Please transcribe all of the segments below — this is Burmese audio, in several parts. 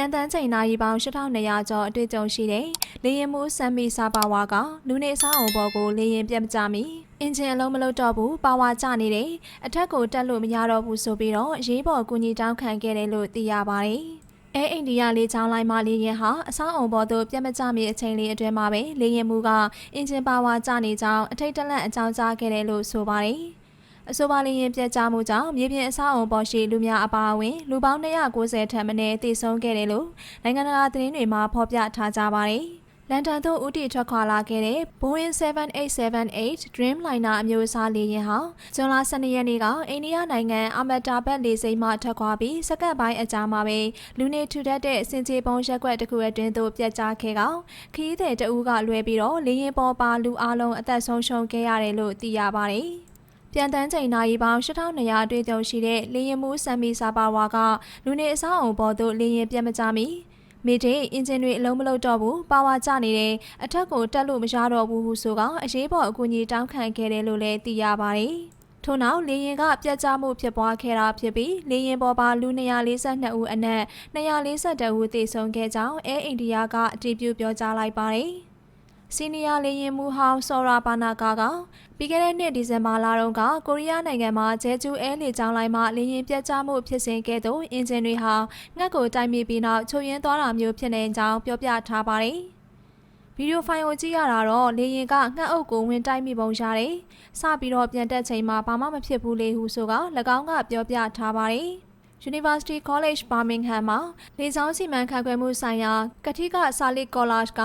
ပြန်တန်းချိန်နာရီပေါင်း8200ကျော်အတွေ့အကြုံရှိတဲ့လေရင်မှုဆမ်မီစာပါဝါကလူနေအဆောင်အုံပေါ်ကိုလေရင်ပြတ်မကြမီအင်ဂျင်အလုံးမလုံးတော့ဘူးပါဝါကျနေတယ်အထက်ကိုတက်လို့မရတော့ဘူးဆိုပြီးတော့အရေးပေါ်ကူညီတောင်းခံခဲ့တယ်လို့သိရပါတယ်အဲအိန္ဒိယလေးချောင်းလိုက်မလေးရင်ဟာအဆောင်အုံပေါ်သို့ပြတ်မကျမီအချိန်လေးအတွင်းမှာပဲလေရင်မှုကအင်ဂျင်ပါဝါကျနေကြောင်းအထိတ်တလန့်အကြောင်းကြားခဲ့တယ်လို့ဆိုပါတယ် အဆိုပါလရင်ပြက်ကြားမှုကြောင့်မြေပြင်အဆောက်အုံပေါ်ရှိလူများအပါအဝင်လူပေါင်း290ထက်မနည်းသေဆုံးခဲ့တယ်လို့နိုင်ငံတကာသတင်းတွေမှာဖော်ပြထားကြပါတယ်။လန်ဒန်သို့ဦးတည်ထွက်ခွာလာခဲ့တဲ့ Boeing 7878 Dreamliner အမျိုးအစားလေယာဉ်ဟာဇွန်လ12ရက်နေ့ကအိန္ဒိယနိုင်ငံအမတာဘတ်လေဆိပ်မှထွက်ခွာပြီးစက္ကန့်ပိုင်းအကြာမှာပဲလူနေထူထပ်တဲ့စင်ချေပုံရက်ွက်တစ်ခုအတွင်းသို့ပြတ်ကျခဲ့ကခရီးသည်တအူးကလွဲပြီးတော့လေယာဉ်ပေါ်ပါလူအလုံးအသက်ဆုံးရှုံးခဲ့ရတယ်လို့သိရပါတယ်။ ပြန်တန်းချိန်နာရီပေါင်း8200အတွေ့အကြုံရှိတဲ့လေရင်မှုဆမ်မီစာပါဝါကလူနေအဆောက်အုံပေါ်သို့လေရင်ပြတ်မကြမီမိတဲ့အင်ဂျင်တွေအလုံးမလုံးတော့ဘူးပါဝါကျနေတယ်အထက်ကိုတက်လို့မရတော့ဘူးဟုဆိုကအရေးပေါ်အကူအညီတောင်းခံခဲ့တယ်လို့လည်းသိရပါတယ်ထို့နောက်လေရင်ကပြတ်ကျမှုဖြစ်ပွားခဲ့တာဖြစ်ပြီးလေရင်ပေါ်ပါလူ242ဦးအနက်242ဦးသေဆုံးခဲ့ကြောင်းအဲအိန္ဒိယကအတည်ပြုပြောကြားလိုက်ပါတယ်။ စီနီယာလေရင်မှုဟောင်းဆော်ရာဘာနာကာကပြီးခဲ့တဲ့နှစ်ဒီဇင်ဘာလတုန်းကကိုရီးယားနိုင်ငံမှာဂျဲကျူအဲလေကြောင်းလိုင်းမှလေရင်ပြတ်ကျမှုဖြစ်စဉ်ကဲ့သို့အင်ဂျင်တွေဟာငှက်ကိုတိုက်မိပြီးနောက်ချုပ်ရင်းသွားတာမျိုးဖြစ်နေကြောင်းပြောပြထားပါတယ်။ဗီဒီယိုဖိုင်ကိုကြည့်ရတာတော့လေရင်ကငှက်အုပ်ကိုဝင်တိုက်မိပုံရတယ်။စပြီးတော့ပြန်တက်ချိန်မှာဘာမှမဖြစ်ဘူးလေဟုဆိုက၎င်းကပြောပြထားပါတယ်။ University College Birmingham မှာလေကြောင်းစီမံခန့်ခွဲမှုဆိုင်ရာကတိကဆာလစ်ကောလာ့က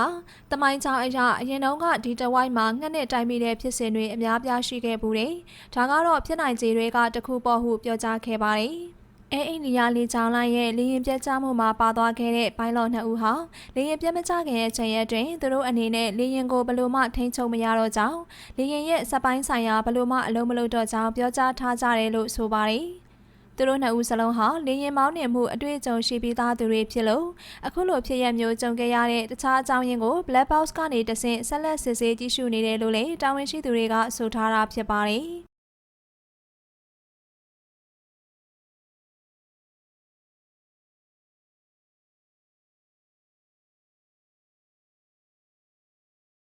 တမိုင်းချောင်းအရာအရင်တုန်းကဒီတဝိုက်မှာငှက်နဲ့တိုင်မိတဲ့ဖြစ်စဉ်တွေအများပြားရှိခဲ့ဘူးတယ်။ဒါကတော့ဖြစ်နိုင်ခြေတွေကတခုပေါ့ဟုပြောကြားခဲ့ပါတယ်။အဲအိန္ဒိယလေကြောင်းလိုင်းရဲ့လေရင်ပြတ်ကျမှုမှာပါသွားခဲ့တဲ့ဘိုင်လော့နှစ်ဦးဟာလေရင်ပြတ်မကျခင်ရဲ့ချိန်ရက်တွင်သူတို့အနေနဲ့လေရင်ကိုဘယ်လိုမှထိန်းချုပ်မရတော့ကြောင်းလေရင်ရဲ့စက်ပိုင်းဆိုင်ရာဘယ်လိုမှအလုံးမလုံးတော့ကြောင်းပြောကြားထားကြတယ်လို့ဆိုပါတယ်။ သူတို့နှစ်ဦးစလုံးဟာလေရင်မောင်းနေမှုအတွေ့အကြုံရှိပြီးသားသူတွေဖြစ်လို့အခုလိုဖြစ်ရမျိုးကြုံခဲ့ရတဲ့တခြားအကြောင်းရင်းကို Black Box ကနေတဆင့်ဆက်လက်စစ်ဆေးကြည့်ရှုနေတယ်လို့လည်းတာဝန်ရှိသူတွေကဆိုထားတာဖြစ်ပါတယ်။